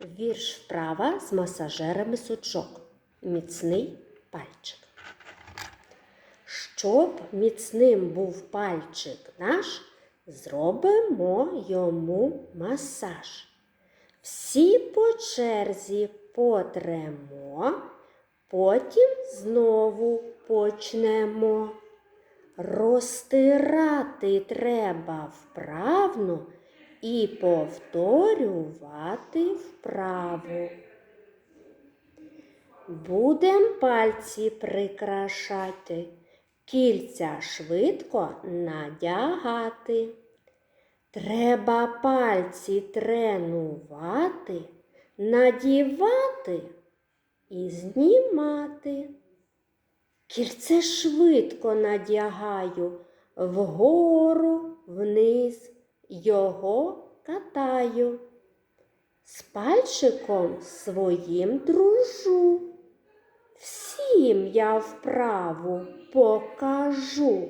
Вірш вправа з масажерами сучок. Міцний пальчик. Щоб міцним був пальчик наш, зробимо йому масаж. Всі по черзі потремо, потім знову почнемо. Розтирати треба вправно і повторювати вправо. Будем пальці прикрашати, кільця швидко надягати. Треба пальці тренувати, надівати і знімати. Кільце швидко надягаю, вгору, вниз його катаю. З пальчиком своїм дружу. Всім я вправу покажу.